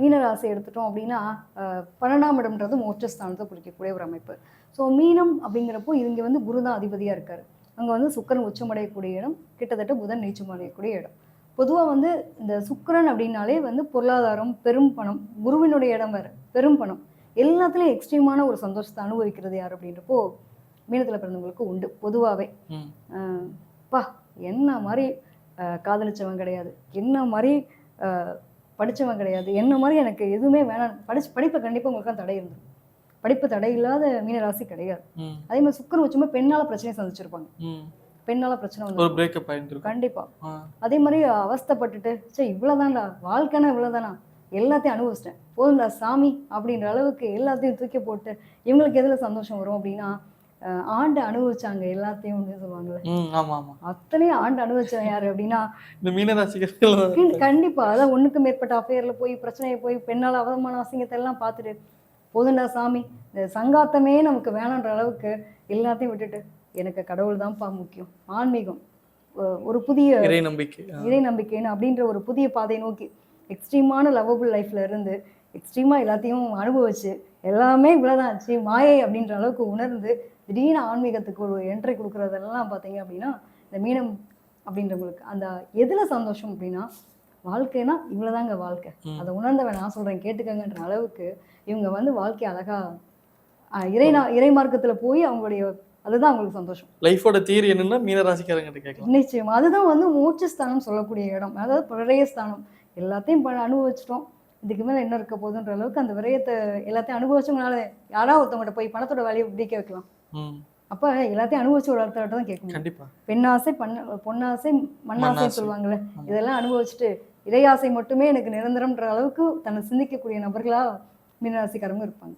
மீனராசி எடுத்துட்டோம் அப்படின்னா பன்னெண்டாம் இடம்ன்றது மோட்சஸ்தானத்தை குறிக்கக்கூடிய ஒரு அமைப்பு. ஸோ மீனம் அப்படிங்கிறப்போ இங்கே வந்து குரு தான் அதிபதியாக இருக்கார். அங்கே வந்து சுக்கிரன் உச்சமடையக்கூடிய இடம் கிட்டத்தட்ட புதன் நீச்சமடையக்கூடிய இடம். பொதுவாக வந்து இந்த சுக்கிரன் அப்படின்னாலே வந்து பொருளாதாரம் பெரும் பணம் குருவினுடைய இடம் வேறு பெரும் பணம். எல்லாத்துலேயும் எக்ஸ்ட்ரீமான ஒரு சந்தோஷத்தை அனுபவிக்கிறது யார் அப்படின்றப்போ மீனத்தில் பிறந்தவங்களுக்கு உண்டு பொதுவாகவே பா என்ன மாதிரி காதலிச்சவன் கிடையாது. என்ன மாதிரி அஹ், படிச்சவன் கிடையாது. என்ன மாதிரி எனக்கு எதுவுமே வேணாம். படிச்சு படிப்பை கண்டிப்பாக உங்களுக்கு தடை இருந்தது படிப்பு தடை இல்லாத மீனராசி கிடையாது. அதே மாதிரி சுக்கரன் வச்சுமே பெண்ணால பிரச்சனை சந்திச்சிருப்பாங்க. பெண்ணால பிரச்சனை வந்து கண்டிப்பா. அதே மாதிரி அவஸ்தைப்பட்டுட்டு சே இவ்வளவுதான்டா. வாழ்க்கைனா இவ்வளவுதானா? எல்லாத்தையும் அனுபவிச்சிட்டேன். போதும்டா சாமி. அப்படின்ற அளவுக்கு எல்லாத்தையும் தூக்கி போட்டு இவங்களுக்கு எதுல சந்தோஷம் வரும் அப்படின்னா ஆண்டு அனுபவிச்சாங்க எல்லாத்தையும் அப்படின்னு சொல்லுவாங்கல்ல. அத்தனையும் ஆண்டு அனுபவிச்சவன் யாரு அப்படின்னா இந்த மீனராசிகள் கண்டி- கண்டிப்பா. அதான் ஒண்ணுக்கு மேற்பட்ட அஃபேர்ல போய் பிரச்சனையை போய் பெண்ணால் அவதமான அசிங்கத்தை எல்லாம் பார்த்துட்டு போதுண்டா சாமி இந்த சங்காத்தமே நமக்கு வேணான்ற அளவுக்கு எல்லாத்தையும் விட்டுட்டு எனக்கு கடவுள் தான்ப்பா முக்கியம். ஆன்மீகம் ஒரு புதிய இறை நம்பிக்கை. இறை நம்பிக்கைன்னு அப்படின்ற ஒரு புதிய பாதையை நோக்கி எக்ஸ்ட்ரீமான லவ்வபிள் லைஃப்ல இருந்து எக்ஸ்ட்ரீமா எல்லாத்தையும் அனுபவிச்சு எல்லாமே இவ்வளோதான் ஆச்சு மாயை அப்படின்ற அளவுக்கு உணர்ந்து திடீர்னு ஆன்மீகத்துக்கு ஒரு என்ட்ரி கொடுக்குறதெல்லாம் பார்த்தீங்க அப்படின்னா இந்த மீனம் அப்படின்றவங்களுக்கு அந்த எதுல சந்தோஷம் அப்படின்னா வாழ்க்கைனா இவ்வளோதாங்க வாழ்க்கை. அதை உணர்ந்தவன் நான் சொல்றேன் கேட்டுக்கங்கன்ற அளவுக்கு இவங்க வந்து வாழ்க்கை அழகா அஹ், இறை இறை மார்க்கத்துல போய் அவங்களுடைய அதுதான் அவங்களுக்கு சந்தோஷம். லைஃபோட தீர் என்னன்னா மீனராசிக்காரங்கிட்ட கேட்கலாம். நிச்சயம். அதுதான் வந்து மோட்சஸ்தானம் சொல்லக்கூடிய இடம். அதாவது பிரளயஸ்தானம் எல்லாத்தையும் ப- அனுபவிச்சிட்டோம். இதுக்கு மேல என்ன இருக்க போகுதுன்ற அளவுக்கு அந்த விரயத்தை எல்லாத்தையும் அனுபவிச்சவங்களால யாராவது ஒருத்தவங்கள்ட்ட போய் பணத்தோட வேலையை பிடிக்க வைக்கலாம் ம். அப்ப எல்லாத்தையும் அனுபவிச்ச ஒரு ஒருத்தர்கிட்ட தான் கேட்கணும். கண்டிப்பா. பெண்ணாசை பண்ண பொன்னாசை மண்ணாசை ஆமா. இதெல்லாம் அனுபவிச்சுட்டு இறையாசை மட்டுமே எனக்கு நிரந்தரம்ன்ற அளவுக்கு தன்னை சிந்திக்கக்கூடிய நபர்களா மீனராசிக்காரங்க இருப்பாங்க.